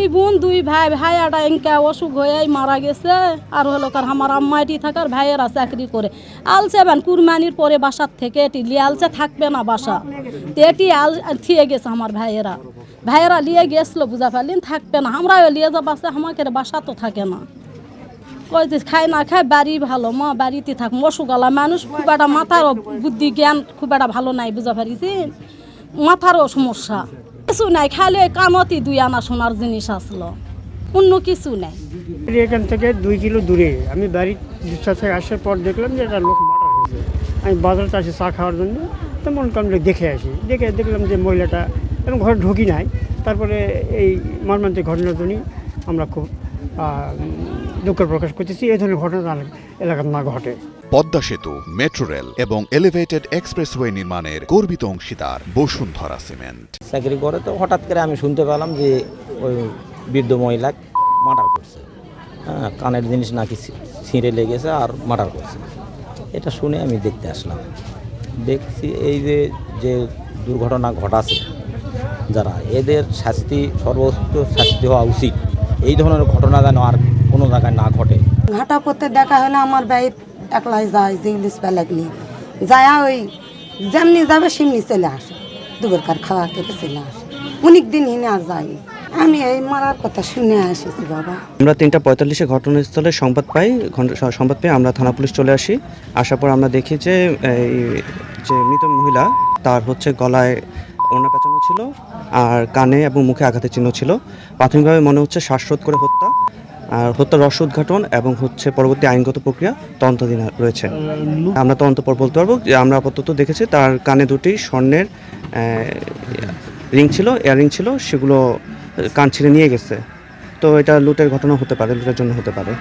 দুই বোন, দুই ভাই। ভাইয়াটা এনকা অসুখ হয়ে মারা গেছে। আর হলো কার আমার আম্মাইটি থাকার ভাইয়েরা চাকরি করে। আলছে বেন কুরবানির পরে বাসার থেকে এটি লিয়ে আলছে, থাকবে না বাসা। এটি আল থিয়ে গেছে আমার ভাইয়েরা। ভাইয়েরা লিয়ে গেছিল, বুঝা পারলেন, থাকবে না। আমরাও লিয়ে যাব আছে আমাকে বাসা তো থাকে না। কই যে খাই না খাই বাড়ি ভালো, মা বাড়িতে থাক অসুগালা মানুষ, খুব একটা মাথারও বুদ্ধি, জ্ঞান খুব একটা ভালো নাই, বুঝা পারিছি মাথারও সমস্যা। কিছু নাই, খালি কামতি দুই আনা সোনার জিনিস আসলো। অন্য কিছু নাই। এখান থেকে দুই কিলো দূরে, আমি বাড়ি রিক্সা থেকে আসার পর দেখলাম যে একটা লোক মারা হয়েছে। আমি বাজারতে আসি চা খাওয়ার জন্য, তো মন করলাম দেখে আসি। দেখে দেখলাম যে মহিলাটা, এবং ঘরে ঢুকি নাই। তারপরে এই মর্মান্তিক ঘটনার জন্যই আমরা খুব দুঃখ প্রকাশ করতেছি এই ধরনের ঘটনা এলাকার না ঘটে। পদ্মা সেতু মেট্রো রেল এবং এলিভেটেড এক্সপ্রেসওয়ে নির্মাণের গর্বিত অংশীদার বসুন্ধরা সিমেন্ট। চাকরি করে তো হঠাৎ করে আমি শুনতে পেলাম যে ওই বৃদ্ধ মহিলা মার্ডার করছে। হ্যাঁ কানের জিনিস নাকি ছিঁড়ে লেগেছে আর মার্ডার করছে। এটা শুনে আমি দেখতে আসলাম। দেখছি এই যে যে দুর্ঘটনা ঘটাছে যারা এদের শাস্তি সর্বোচ্চ শাস্তি হওয়া উচিত। এই ধরনের ঘটনা যেন আর জায়গায় না ঘটে। ঘাটা পথে দেখা হলে আমার ভাই একলাই যায় যে ইলিশ পেলাগলি যায় ওই যেমনি যাবে সেমনি চলে আসে। দুবেরকার খাওয়া থেকে চলে আসে। অনেক দিন হিনে আর যায়নি আমি এই মারার কথা শুনে এসেছি বাবা। আমরা তিনটা পঁয়তাল্লিশে ঘটনাস্থলে সংবাদ পাই সংবাদ পেয়ে আমরা থানা পুলিশ চলে আসি। আসার পর আমরা দেখি যে এই যে মৃত মহিলা তার হচ্ছে গলায় ওনা পেঁচানো ছিল আর কানে এবং মুখে আঘাতের চিহ্ন ছিল। প্রাথমিকভাবে মনে হচ্ছে শ্বাসরোধ করে হত্যা। আর হত্যার রস উদ্ঘাটন এবং হচ্ছে পরবর্তী আইনগত প্রক্রিয়া তদন্তাধীন রয়েছে। আমরা তদন্ত পর বলতে পারব যে আমরা আপাতত দেখেছি তার কানে দুটি স্বর্ণের রিং ছিল, ইয়াররিং ছিল, সেগুলো কান ছিঁড়ে নিয়ে গেছে। তো এটা লুটের ঘটনা হতে পারে, লুটের জন্য হতে পারে।